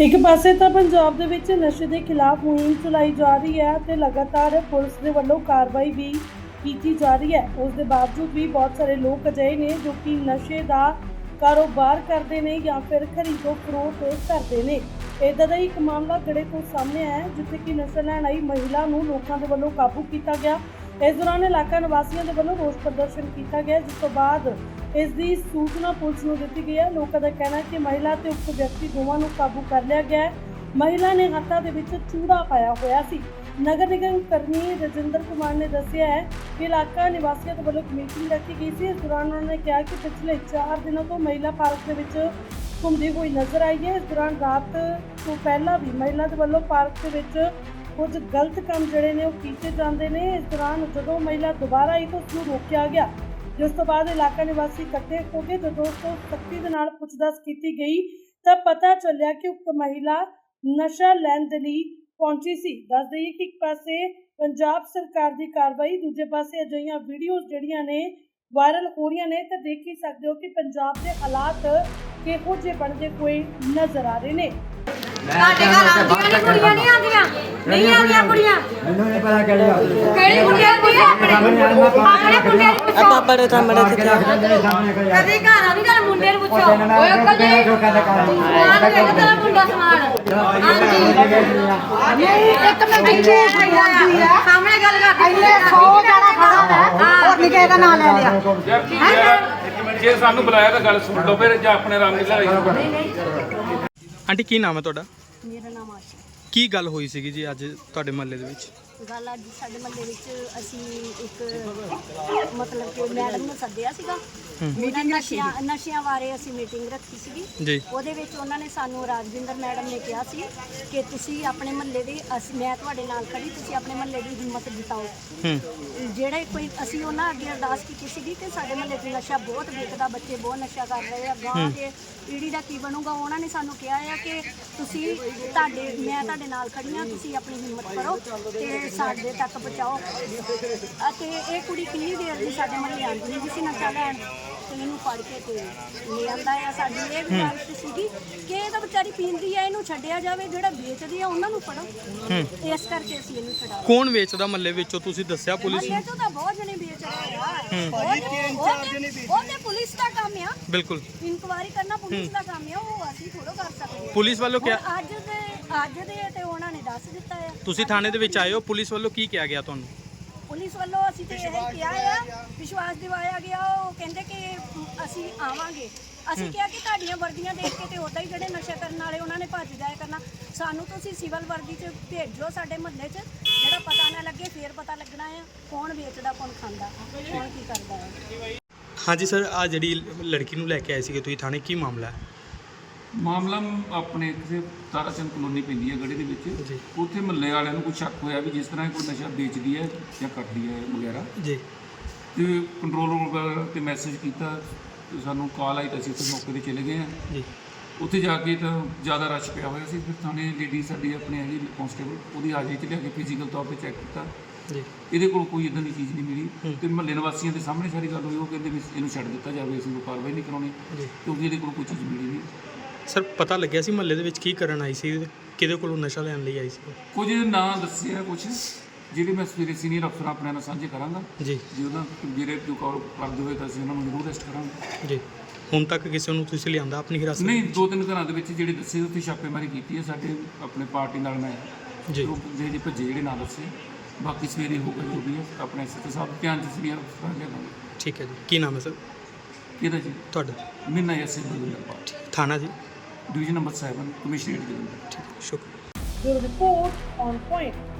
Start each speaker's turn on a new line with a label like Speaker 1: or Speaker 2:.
Speaker 1: ਇੱਕ ਪਾਸੇ ਤਾਂ ਪੰਜਾਬ ਦੇ ਵਿੱਚ ਨਸ਼ੇ ਦੇ ਖਿਲਾਫ ਮੁਹਿੰਮ ਚਲਾਈ ਜਾ ਰਹੀ ਹੈ ਤੇ ਲਗਾਤਾਰ ਪੁਲਿਸ ਦੇ ਵੱਲੋਂ ਕਾਰਵਾਈ ਵੀ ਕੀਤੀ ਜਾ ਰਹੀ ਹੈ। ਉਸ ਦੇ ਬਾਵਜੂਦ ਵੀ ਬਹੁਤ ਸਾਰੇ ਲੋਕ ਅਜਿਹੇ ਨੇ ਜੋ ਕਿ ਨਸ਼ੇ ਦਾ ਕਾਰੋਬਾਰ ਕਰਦੇ ਨੇ ਜਾਂ ਫਿਰ ਖਰੀਦੋ ਫਰੋਖਤ ਕਰਦੇ ਨੇ। ਇਦਾਂ ਦਾ ਹੀ ਇੱਕ ਮਾਮਲਾ ਗੜੇ ਤੋਂ ਸਾਹਮਣੇ ਆਇਆ ਜਿੱਥੇ ਕਿ ਨਸ਼ਾ ਲੈਣ ਆਈ ਮਹਿਲਾ ਨੂੰ ਲੋਕਾਂ ਦੇ ਵੱਲੋਂ ਕਾਬੂ ਕੀਤਾ ਗਿਆ। ਇਸ ਦੌਰਾਨ ਇਲਾਕਾ ਨਿਵਾਸੀਆਂ ਦੇ ਵੱਲੋਂ ਰੋਸ ਪ੍ਰਦਰਸ਼ਨ ਕੀਤਾ ਗਿਆ, ਜਿਸ ਤੋਂ ਬਾਅਦ ਇਸ ਦੀ ਸੂਚਨਾ ਪੁਲਿਸ ਨੂੰ ਦਿੱਤੀ ਗਈ ਹੈ। ਲੋਕਾਂ ਦਾ ਕਹਿਣਾ ਹੈ ਕਿ ਮਹਿਲਾ ਤੇ ਉਕਤ ਵਿਅਕਤੀ ਦੋਵਾਂ ਨੂੰ ਕਾਬੂ ਕਰ ਲਿਆ ਗਿਆ ਹੈ। ਮਹਿਲਾ ਨੇ ਹੱਥਾਂ ਦੇ ਵਿੱਚ ਚੂੜਾ ਪਾਇਆ ਹੋਇਆ ਸੀ। ਨਗਰ ਨਿਗਮ ਕਰਮੀ ਰਜਿੰਦਰ ਕੁਮਾਰ ਨੇ ਦੱਸਿਆ ਹੈ ਕਿ ਇਲਾਕਾ ਨਿਵਾਸੀਆਂ ਦੇ ਵੱਲੋਂ ਇੱਕ ਮੀਟਿੰਗ ਰੱਖੀ ਗਈ ਸੀ। ਇਸ ਦੌਰਾਨ ਉਹਨਾਂ ਨੇ ਕਿਹਾ ਕਿ ਪਿਛਲੇ 4 ਦਿਨਾਂ ਤੋਂ ਮਹਿਲਾ ਪਾਰਕ ਦੇ ਵਿੱਚ ਘੁੰਮਦੀ ਹੋਈ ਨਜ਼ਰ ਆਈ ਹੈ। ਇਸ ਦੌਰਾਨ ਰਾਤ ਤੋਂ ਪਹਿਲਾਂ ਵੀ ਮਹਿਲਾ ਦੇ ਵੱਲੋਂ ਪਾਰਕ ਦੇ ਵਿੱਚ ਕੁਝ ਗਲਤ ਕੰਮ ਜਿਹੜੇ ਨੇ ਉਹ ਕੀਤੇ ਜਾਂਦੇ ਨੇ। ਇਸ ਦੌਰਾਨ ਜਦੋਂ ਮਹਿਲਾ ਦੁਬਾਰਾ ਆਈ ਤਾਂ ਉਸ ਨੂੰ ਰੋਕਿਆ ਗਿਆ। ਜਿਸ ਤੋਂ ਬਾਅਦ ਇਲਾਕਾ ਨਿਵਾਸੀ ਇਕੱਠੇ ਹੋ ਕੇ ਜਦੋਂ ਉਸ ਤੋਂ ਸਖਤੀ ਦੇ ਨਾਲ ਪੁੱਛਦਾਛ ਕੀਤੀ ਗਈ ਤਾਂ ਪਤਾ ਚੱਲਿਆ ਕਿ ਉਕਤ ਮਹਿਲਾ ਨਸ਼ਾ ਲੈਣ ਦੇ ਲਈ ਪਹੁੰਚੀ ਸੀ। ਦੱਸ ਦਈਏ ਕਿ ਇੱਕ ਪਾਸੇ ਪੰਜਾਬ ਸਰਕਾਰ ਦੀ ਕਾਰਵਾਈ ਦੂਜੇ ਪਾਸੇ ਅਜਿਹੀਆਂ ਵੀਡੀਓਜ਼ ਜਿਹੜੀਆਂ ਨੇ ਵਾਇਰਲ ਹੋ ਰਹੀਆਂ ਨੇ ਤਾਂ ਦੇਖ ਹੀ ਸਕਦੇ ਹੋ ਕਿ ਪੰਜਾਬ ਦੇ ਹਾਲਾਤ ਕਿਹੋ ਜਿਹੇ ਬਣਦੇ ਹੋਏ ਨਜ਼ਰ ਆ ਰਹੇ ਨੇ।
Speaker 2: ਸਾਡੇ ਘਰ ਆਉਂਦੀਆਂ ਨਹੀਂ ਕੁੜੀਆਂ ਨਹੀਂ ਆਉਂਦੀਆਂ? ਨਹੀਂ ਆਉਂਦੀਆਂ ਕੁੜੀਆਂ?
Speaker 3: ਮੈਨੂੰ ਨਹੀਂ ਪਤਾ ਕਿਹੜੀ ਆ
Speaker 2: ਕਿਹੜੀ ਕੁੜੀਆਂ
Speaker 4: ਪਾਪਾ ਦੇ ਤਾਂ ਮੜਾ
Speaker 2: ਕਦੀ ਘਰ ਮੁੰਡੇ ਨੂੰ ਪੁੱਛੋ ਓਏ ਅੰਕਲ ਜੀ
Speaker 3: ਜੋ ਕਹਿੰਦਾ ਕਰ
Speaker 2: ਸਮਾਨ ਵੇਖ ਤੇਰਾ ਮੁੰਡਾ ਸਮਾਨ ਹਾਂਜੀ ਇੱਕ ਮੈਂ ਕਿੱਥੇ ਬੋਲਦੀ ਆ ਸਾਹਮਣੇ ਗੱਲ ਕਰ ਇੰਨੇ 100 ਜਾਣਾ ਖੜਾ ਹੋਰ ਨਹੀਂ ਕਿਸੇ ਦਾ ਨਾਂ ਲੈ ਲਿਆ
Speaker 5: ਯਾਰ ਕੀ ਯਾਰ ਜੇ ਸਾਨੂੰ ਬੁਲਾਇਆ ਤਾਂ ਗੱਲ ਸੁਣ ਲਓ ਫਿਰ ਜਾਂ ਆਪਣੇ ਰਾਮ ਦੀ ਲੜਾਈ
Speaker 4: ਆਂਟੀ ਕੀ ਨਾਮ ਹੈ ਤੁਹਾਡਾ?
Speaker 6: ਮੇਰਾ ਨਾਮ ਆਸ਼ਾ।
Speaker 4: ਕੀ ਗੱਲ ਹੋਈ ਸੀਗੀ ਜੀ ਅੱਜ ਤੁਹਾਡੇ ਮਹੱਲੇ ਦੇ ਵਿੱਚ?
Speaker 6: ਗੱਲ ਅੱਜ ਸਾਡੇ ਮਹੱਲੇ ਵਿੱਚ ਅਸੀਂ ਇੱਕ ਮਤਲਬ ਕਿ ਮੈਡਮ ਨੂੰ ਸੱਦਿਆ ਸੀਗਾ। ਮੀਟਿੰਗ ਨਸ਼ਿਆਂ ਨਸ਼ਿਆਂ ਬਾਰੇ ਅਸੀਂ ਮੀਟਿੰਗ ਰੱਖੀ ਸੀਗੀ।
Speaker 4: ਜੀ।
Speaker 6: ਉਹਦੇ ਵਿੱਚ ਉਹਨਾਂ ਨੇ ਸਾਨੂੰ ਰਾਜਵਿੰਦਰ ਮੈਡਮ ਨੇ ਕਿਹਾ ਸੀ ਕਿ ਤੁਸੀਂ ਆਪਣੇ ਮਹੱਲੇ ਦੇ ਅਸੀਂ ਮੈਂ ਤੁਹਾਡੇ ਨਾਲ ਖੜੀ ਤੁਸੀਂ ਆਪਣੇ ਮਹੱਲੇ ਦੀ ਹਿੰਮਤ ਜਿਤਾਓ।
Speaker 4: ਹੂੰ।
Speaker 6: ਜਿਹੜੇ ਕੋਈ ਅਸੀਂ ਉਹਨਾਂ ਅੱਗੇ ਅਰਦਾਸ ਕੀਤੀ ਸੀਗੀ ਕਿ ਸਾਡੇ ਮਹੱਲੇ 'ਚ ਨਸ਼ਾ ਬਹੁਤ ਵਿਕਦਾ ਬੱਚੇ ਬਹੁਤ ਨਸ਼ਾ ਕਰ ਰਹੇ ਆ ਗਾਂ ਦੇ ਪੀੜੀ ਦਾ ਕੀ ਬਣੂਗਾ? ਉਹਨਾਂ ਨੇ ਸਾਨੂੰ ਕਿਹਾ ਆ ਕਿ ਤੁਸੀਂ ਤੁਹਾਡੇ ਮੈਂ ਤੁਹਾਡੇ ਨਾਲ ਖੜੀ ਹਾਂ ਤੁਸੀਂ ਆਪਣੀ ਹਿੰਮਤ ਕਰੋ ਤੇ ਸਾਡੇ ਤੱਕ ਪਹੁੰਚਾਓ। ਅਤੇ ਇਹ ਕੁੜੀ ਕਿੰਨੀ ਦੇਰ ਦੀ ਸਾਡੇ ਮਹੱਲੇ ਆਉਂਦੀ ਨਹੀਂ ਸੀ ਨਸ਼ਾ ਲੈਣ ਤੇ ਇਹਨੂੰ ਫੜ ਕੇ ਤੇ ਲੈ ਆਂਦਾ ਆ ਸਾਡੀ ਇਹ ਗੁਜ਼ਾਰਿਸ਼ ਸੀਗੀ ਕਿ ਇਹ ਤਾਂ ਵਿਚਾਰੀ ਪੀਂਦੀ ਆ ਇਹਨੂੰ ਛੱਡਿਆ ਜਾਵੇ ਜਿਹੜਾ ਵੇਚਦੀ ਆ ਉਹਨਾਂ ਨੂੰ ਫੜੋ। ਇਸ ਕਰਕੇ ਅਸੀਂ ਇਹਨੂੰ ਛਡਾ
Speaker 4: ਕੌਣ ਵੇਚਦਾ ਮਹੱਲੇ ਵਿੱਚੋਂ ਤੁਸੀਂ ਦੱਸਿਆ ਪੁਲਿਸ ਨੂੰ?
Speaker 6: ਤੋਂ ਤਾਂ ਬਹੁਤ ਜਣੇ ਵੇਚ ਰਹੇ ਆ। ਉਹਦੇ ਉਹਦੇ ਪੁਲਿਸ ਦਾ ਕੰਮ ਆ।
Speaker 4: ਬਿਲਕੁਲ।
Speaker 6: ਇਨਕੁਆਇਰੀ ਕਰਨਾ ਪੁਲਿਸ ਦਾ ਕੰਮ ਆ ਉਹ ਅਸੀਂ ਥੋੜੋ ਕਰ ਸਕਦੇ ਹਾਂ।
Speaker 4: ਪੁਲਿਸ ਵੱਲੋਂ ਕਿਹਾ
Speaker 6: ਹੁਣ ਅੱਜ ਦੇ ਅੱਜ ਦੇ ਤੇ ਉਹਨਾਂ ਨੇ ਦੱਸ ਦਿੱਤਾ ਆ।
Speaker 4: ਤੁਸੀਂ ਥਾਣੇ ਦੇ ਵਿੱਚ ਆਏ ਹੋ ਪੁਲਿਸ ਵੱਲੋਂ ਕੀ ਕਿਹਾ ਗਿਆ ਤੁਹਾਨੂੰ?
Speaker 6: ਪੁਲਿਸ ਵੱਲੋਂ ਅਸੀਂ ਤੇ ਇਹ ਕਿਹਾ ਆ ਵਿਸ਼ਵਾਸ ਦਿਵਾਇਆ ਗਿਆ ਉਹ ਕਹਿੰਦੇ ਕਿ ਅਸੀਂ ਆਵਾਂਗੇ। ਅਸੀਂ ਕਿਹਾ ਕਿ ਤੁਹਾਡੀਆਂ ਵਰਦੀਆਂ ਦੇਖ ਕੇ ਤੇ ਉਦਾਂ ਹੀ ਜਿਹੜੇ ਨਸ਼ਾ ਕਰਨ ਵਾਲੇ ਉਹਨਾਂ ਨੇ ਭੱਜ ਜਾਇਆ ਕਰਨਾ। ਸਾਨੂੰ ਤੁਸੀਂ ਸਿਵਲ ਵਰਦੀ 'ਚ ਭੇਜੋ ਸਾਡੇ ਮਹੱਲੇ 'ਚ ਜਿਹੜਾ ਪਤਾ ਨਾ ਲੱਗੇ ਫੇਰ ਪਤਾ ਲੱਗਣਾ ਆ ਕੌਣ ਵੇਚਦਾ ਕੌਣ ਖਾਂਦਾ ਕੌਣ ਕੀ ਕਰਦਾ। ਹੈ
Speaker 4: ਹਾਂਜੀ ਸਰ ਆ ਜਿਹੜੀ ਲੜਕੀ ਨੂੰ ਲੈ ਕੇ ਆਏ ਸੀਗੇ ਤੁਸੀਂ ਥਾਣੇ ਕੀ ਮਾਮਲਾ ਹੈ?
Speaker 5: ਮਾਮਲਾ ਆਪਣੇ ਕਿਸੇ ਤਾਰਾਚੰਦ ਕਲੋਨੀ ਪੈਂਦੀ ਹੈ ਗੜੀ ਦੇ। ਵਿੱਚ। ਉੱਥੇ ਮਹੱਲੇ ਵਾਲਿਆਂ ਨੂੰ ਕੋਈ ਸ਼ੱਕ ਹੋਇਆ ਵੀ ਜਿਸ ਤਰ੍ਹਾਂ ਇਹ ਕੋਈ ਨਸ਼ਾ ਵੇਚਦੀ ਹੈ ਜਾਂ ਕਰਦੀ ਹੈ ਵਗੈਰਾ।
Speaker 4: ਜੀ।
Speaker 5: ਤੇ ਕੰਟਰੋਲ ਰੂਮ ਤੇ ਮੈਸੇਜ ਕੀਤਾ ਤੇ ਸਾਨੂੰ ਕਾਲ ਆਈ ਤਾਂ ਅਸੀਂ ਉੱਥੇ ਮੌਕੇ ਤੇ ਚਲੇ ਗਏ ਹਾਂ।
Speaker 4: ਜੀ।
Speaker 5: ਉੱਥੇ ਜਾ ਕੇ ਤਾਂ ਜ਼ਿਆਦਾ ਰਸ਼ ਪਿਆ ਹੋਇਆ ਸੀ ਫਿਰ ਥਾਣੇ ਲੇਡੀ ਸਾਡੀ ਆਪਣੇ ਹੈਗੀ ਕਨਸਟੇਬਲ ਉਹਦੀ ਹਾਜ਼ਰੀ 'ਚ ਲਿਆ ਕੇ ਫਿਜ਼ੀਕਲ ਤੌਰ ਤੇ ਚੈੱਕ ਕੀਤਾ।
Speaker 4: ਜੀ।
Speaker 5: ਇਹਦੇ ਕੋਲ ਕੋਈ ਇਦਾਂ ਦੀ ਚੀਜ਼ ਨਹੀਂ ਮਿਲੀ। ਤੇ ਮਹੱਲੇ ਨਿਵਾਸੀਆਂ ਦੇ ਸਾਹਮਣੇ ਸਾਰੀ ਗੱਲ ਹੋਈ ਉਹ ਕਹਿੰਦੇ ਵੀ ਇਹਨੂੰ ਛੱਡ ਦਿੱਤਾ ਜਾਵੇ ਅਸੀਂ ਕੋਈ ਕਾਰਵਾਈ ਨਹੀਂ ਕਰਾਉਣੀ। ਕਿਉਂਕਿ ਇਹਦੇ ਕੋਲ ਕੋਈ ਚੀਜ਼ ਮਿਲੀ ਨਹੀਂ।
Speaker 4: ਸਰ ਪਤਾ ਲੱਗਿਆ ਸੀ ਮਹੱਲੇ ਦੇ ਵਿੱਚ ਕੀ ਕਰਨ ਆਈ ਸੀ? ਕਿਹਦੇ ਕੋਲੋਂ ਨਸ਼ਾ ਲੈਣ ਲਈ ਆਈ ਸੀ?
Speaker 5: ਕੁਝ ਨਾਂ ਦੱਸਿਆ ਕੁਝ ਜਿਹੜੇ ਮੈਂ ਸਵੇਰੇ ਸੀਨੀਅਰ ਅਫਸਰ ਆਪਣੇ ਨਾਲ ਸਾਂਝੇ ਕਰਾਂਗਾ।
Speaker 4: ਜੀ।
Speaker 5: ਜੇ ਉਹਨਾਂ ਜਿਹੜੇ ਜੋ ਕੌਰ ਕਰਦੇ ਹੋਏ ਤਾਂ ਅਸੀਂ ਉਹਨਾਂ ਨੂੰ ਜ਼ਰੂਰ ਅਰੈਸਟ ਕਰਾਂਗੇ।
Speaker 4: ਜੀ। ਹੁਣ ਤੱਕ ਕਿਸੇ ਨੂੰ ਤੁਸੀਂ ਲਿਆਂਦਾ ਆਪਣੀ ਹਿਰਾਸਤ
Speaker 5: ਨਹੀਂ ਦੋ ਤਿੰਨ ਘਰਾਂ ਦੇ ਵਿੱਚ ਜਿਹੜੇ ਦੱਸੇ ਉੱਥੇ ਛਾਪੇਮਾਰੀ ਕੀਤੀ ਹੈ ਸਾਡੇ ਆਪਣੇ ਪਾਰਟੀ ਨਾਲ ਮੈਂ।
Speaker 4: ਜੀ।
Speaker 5: ਜਿਹੜੇ ਭੱਜੇ ਜਿਹੜੇ ਨਾਂ ਦੱਸੇ ਬਾਕੀ ਸਵੇਰੇ ਹੋਊਗਾ ਜੋ ਵੀ ਹੈ ਆਪਣੇ ਐਸਐਚਓ ਸਾਹਿਬ ਧਿਆਨ ਚ ਸੀਨੀਅਰ ਅਫਸਰਾਂ ਲਿਆਵਾਂਗੇ
Speaker 4: ਠੀਕ ਹੈ ਜੀ। ਕੀ ਨਾਮ ਹੈ ਸਰ?
Speaker 5: ਇਹਦਾ ਜੀ?
Speaker 4: ਤੁਹਾਡਾ।
Speaker 5: ਮਿੰਨਾ ਬਲਵਿੰਦਰ ਪਾਲ
Speaker 4: ਥਾਣਾ ਜੀ?
Speaker 5: ਡਿਵੀਜ਼ਨ ਨੰਬਰ 7 ਕਮਿਸ਼ਨਰੇਟ ਜਲੰਧਰ
Speaker 4: ਠੀਕ
Speaker 1: ਬਿਊਰੋ ਰਿਪੋਰਟ ਔਨ ਪੁਆਇੰਟ